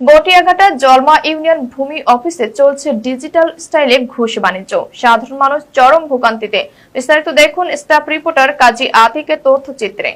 Batiaghata Jalma union ভূমি অফিসে চলছে ডিজিটাল স্টাইলে ঘুষ বাণিজ্য। সাধারণ মানুষ চরম ভোগান্তিতে। বিস্তারিত দেখুন স্টাফ রিপোর্টার কাজী আতিকের তথ্যচিত্রে।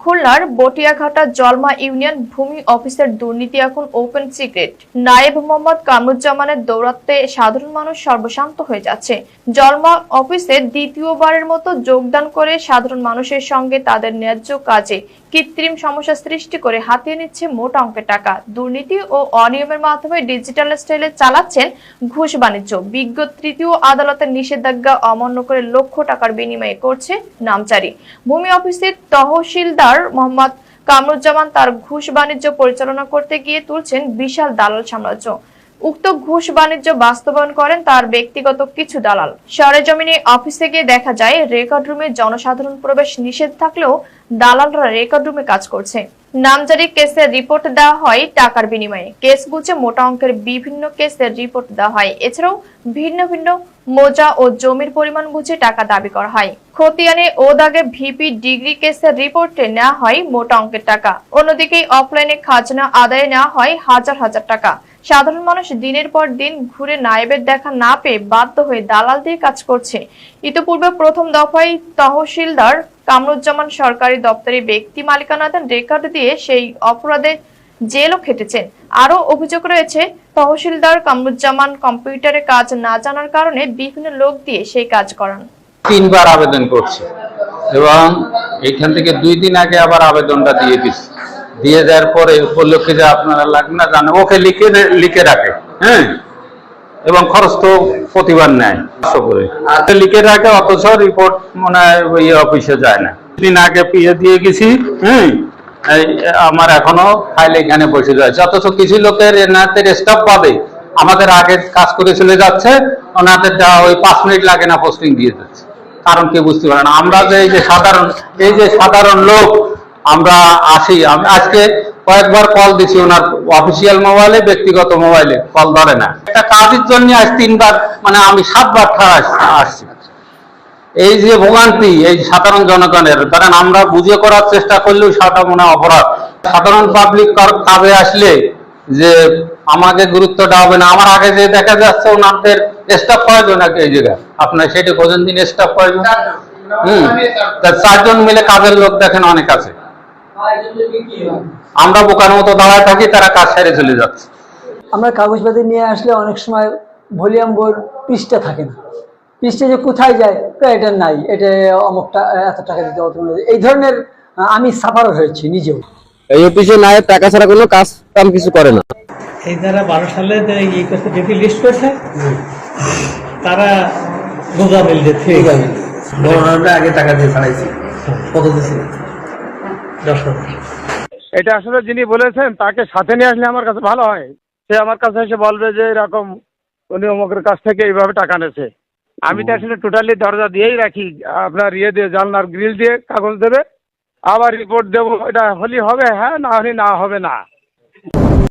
খুলনার বটিয়াঘাটা জলমা ইউনিয়ন ভূমি অফিসের দুর্নীতি এখন ওপেন সিক্রেট নায়েব মোহাম্মদ কামরুজ্জামানের দৌরাত্মে সাধারণ মানুষ সর্বশান্ত হয়ে যাচ্ছে। জলমা অফিসে দ্বিতীয়বারের মতো যোগদান করে সাধারণ মানুষের সঙ্গে তাদের ন্যায্য কাজে কৃত্রিম সমস্যা সৃষ্টি করে হাতিয়ে নিচ্ছে মোটা অঙ্কের টাকা। দুর্নীতি ও অনিয়মের মাধ্যমে ডিজিটাল স্টাইলে চালাচ্ছেন ঘুষ বাণিজ্য। বিজ্ঞ তৃতীয় আদালতের নিষেধাজ্ঞা অমান্য করে লক্ষ টাকার বিনিময়ে করছে নামচারি। ভূমি অফিসের তহসিলদার মোহাম্মদ কামরুজ্জামান তার ঘুষ বাণিজ্য পরিচালনা করতে গিয়ে তুলছেন বিশাল দালাল সাম্রাজ্য। উক্ত ঘুষ বাণিজ্য বাস্তবায়ন করেন তার ব্যক্তিগত কিছু দালাল। সরেজমিনে অফিসে গিয়ে দেখা যায়, রেকর্ড রুমে জনসাধারণ প্রবেশ নিষেধ থাকলেও দালালরা রেকর্ড রুমে কাজ করছে। নামজারি কেসের রিপোর্ট দেওয়া হয় টাকার বিনিময়ে। কেস বুঝে মোটা অঙ্কের বিভিন্ন কেসের রিপোর্ট দেওয়া হয়। এছাড়াও ভিন্ন ভিন্ন মোজা ও জমির পরিমাণ বুঝে টাকা দাবি করা হয়। খতিয়ানে ও দাগে ভিপি ডিগ্রি কেসের রিপোর্টে নেওয়া হয় মোটা অঙ্কের টাকা। অন্যদিকে অফলাইনে খাজনা আদায়ে নেওয়া হয় হাজার হাজার টাকা। সাধারণ মানুষ দিনের পর দিন ঘুরে নায়েবের দেখা না পেয়ে বাধ্য হয়ে দালাল দিয়ে কাজ করছে। ইতিপূর্বে প্রথম দফায় তহসিলদার কামরুজ্জামান সরকারি দপ্তরে ব্যক্তি মালিকানাধীন রেকর্ড দিয়ে সেই অপরাধে জেলও খেটেছেন। আরও অভিযোগ রয়েছে, তহসিলদার কামরুজ্জামান কম্পিউটারে কাজ না জানার কারণে বিভিন্ন লোক দিয়ে সেই কাজ করান। তিনবার আবেদন করছে এবং এইখান থেকে দুই দিন আগে আবার আবেদনটা দিয়ে দিচ্ছি দিয়ে দেওয়ার পরে উপলক্ষে যে আপনারা লাগবে না জানেন ওকে লিখে লিখে রাখে হ্যাঁ? এবং খরচ তো প্রতিবার নেয় করে। আর লিখে রাখে, অথচ রিপোর্ট মনে হয় অফিসে যায় না। দিন আগে পিয়ে দিয়ে গেছি হ্যাঁ? আমার এখনও ফাইল এখানে বসে রয়েছে। অথচ কিছু লোকের এনাদের স্টাফ পাবে আমাদের আগে কাজ করে চলে যাচ্ছে, ওনাদের দেওয়া ওই পাঁচ মিনিট লাগে না পোস্টিং দিয়ে যাচ্ছে কারণ কে বুঝতে পারে না, আমরা যে এই যে সাধারণ, এই যে সাধারণ লোক আমরা আসি। আমি আজকে কয়েকবার কল দিছি ওনার অফিসিয়াল মোবাইলে ব্যক্তিগত মোবাইলে কল ধরে না। একটা কাজের জন্য আজ তিনবার মানে আমি সাতবার আসছি। এই যে ভোগান্তি, এই সাধারণ জনগণের, কারণ আমরা বুঝে করার চেষ্টা করলেও সেটা মনে অপরাধ। সাধারণ পাবলিক কাজে আসলে যে আমাকে গুরুত্বটা হবে না, আমার আগে যে দেখা যাচ্ছে ওনাদের স্টাফ প্রয়োজন নাকি এই জায়গায়? আপনার সেটা কোজন দিন স্টাফ প্রয়োজন হম। চারজন মিলে কাজের লোক দেখেন অনেক আছে। আমরা বোকার মতো দাঁড়ায় থাকি তারা কাজ সেরে চলে যাচ্ছে। আমরা কাগজপাতি নিয়ে আসলে অনেক সময় ভলিউম বই পৃষ্ঠা থাকে না। পৃষ্ঠা যে কোথায় যায় তো এটা নাই। এটা অমুকটা এত টাকা দিতে অত এই ধরনের আমি সাফার হয়েছি নিজেও। এই অফিসে নায়েব টাকা ছাড়া কোনো কাজ কাম কিছু করে না। এই যারা বারো সালে যে ই করছে ডিপি লিস্ট করছে? তারা গোজা মিল দিচ্ছে আগে টাকা দিয়ে ছাড়াইছি। কত দিছি? এটা আসলে যিনি বলেছেন তাকে সাথে নিয়ে আসলে আমার কাছে ভালো হয়। সে আমার কাছে এসে বলবে যে এরকম উনি অমুকের কাছ থেকে এইভাবে টাকা নেছে। আমি তো আসলে টোটালি দরজা দিয়েই রাখি। আপনার ইয়ে দিয়ে জানলার গ্রিল দিয়ে কাগজ দেবে। আবার রিপোর্ট দেবো এটা হলি হবে হ্যাঁ না হলে না হবে না।